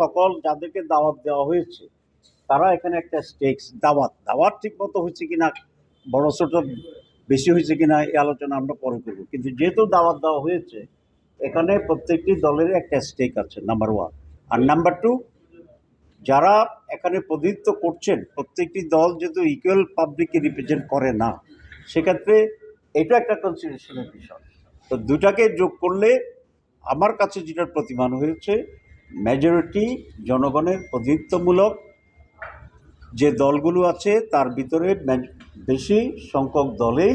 সকল যাদেরকে দাওয়াত দেওয়া হয়েছে, তারা এখানে একটা স্টেক্স দাওয়াত। দাওয়াত ঠিক মতো হয়েছে কিনা, বড় ছোট বেশি হয়েছে কিনা, এই আলোচনা আমরা পরে করব। কিন্তু যেহেতু দাওয়াত দেওয়া হয়েছে, এখানে প্রত্যেকটি দলের একটা স্টেক আছে নাম্বার ওয়ান আর নাম্বার টু যারা এখানে প্রতিনিধিত্ব করছেন, প্রত্যেকটি দল যেহেতু ইকুয়াল পাবলিককে রিপ্রেজেন্ট করে না, সেক্ষেত্রে এটা একটা কনসিডারেশনের বিষয়। তো দুটাকে যোগ করলে আমার কাছে যেটা প্রতিমান হয়েছে মেজরিটি জনগণের প্রতিনিধিত্বমূলক যে দলগুলো আছে তার ভিতরে বেশি সংখ্যক দলেই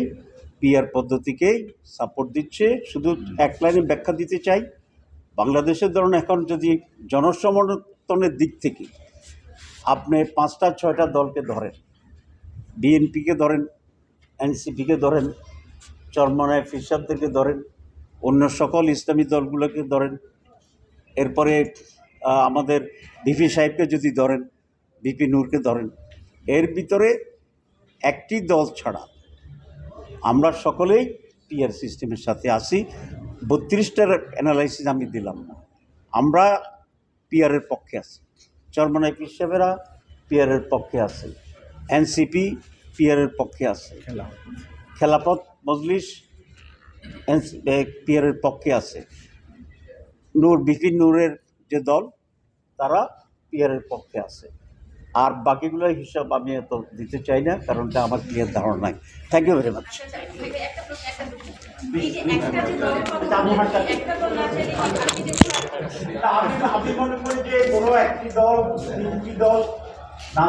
পিআর পদ্ধতিকেই সাপোর্ট দিচ্ছে। শুধু এক লাইনে ব্যাখ্যা দিতে চাই বাংলাদেশের ধরুন এখন যদি জনসমর্থনের দিক থেকে আপনি পাঁচটা ছয়টা দলকে ধরেন বিএনপিকে ধরেন এনসিপিকে ধরেন চরমনায় ফিরসাদদেরকে ধরেন অন্য সকল ইসলামী দলগুলোকে ধরেন এরপরে আমাদের ভিপি সাহেবকে যদি ধরেন ভিপি নূরকে ধরেন এর ভিতরে একটি দল ছাড়া আমরা সকলেই পিআর সিস্টেমের সাথে আসি বত্রিশটার অ্যানালাইসিস আমি দিলাম না। আমরা পিআরের পক্ষে আছি। চরমনায় পীর সাহেবেরা পিআরের পক্ষে আছে। এনসিপি পিআরের পক্ষে আছে। খেলাপথ। মজলিস পিআরের পক্ষে আছে। নূর, বিপিন নূরের যে দল, তারা পিআরের পক্ষে আছে। আর বাকিগুলোর হিসাব আমি এত দিতে চাই না, কারণ এটা আমার ক্লিয়ার ধারণা নাই। থ্যাংক ইউ ভেরি মাচ আমি মনে করি যে কোনো একটি দল তিনটি দল না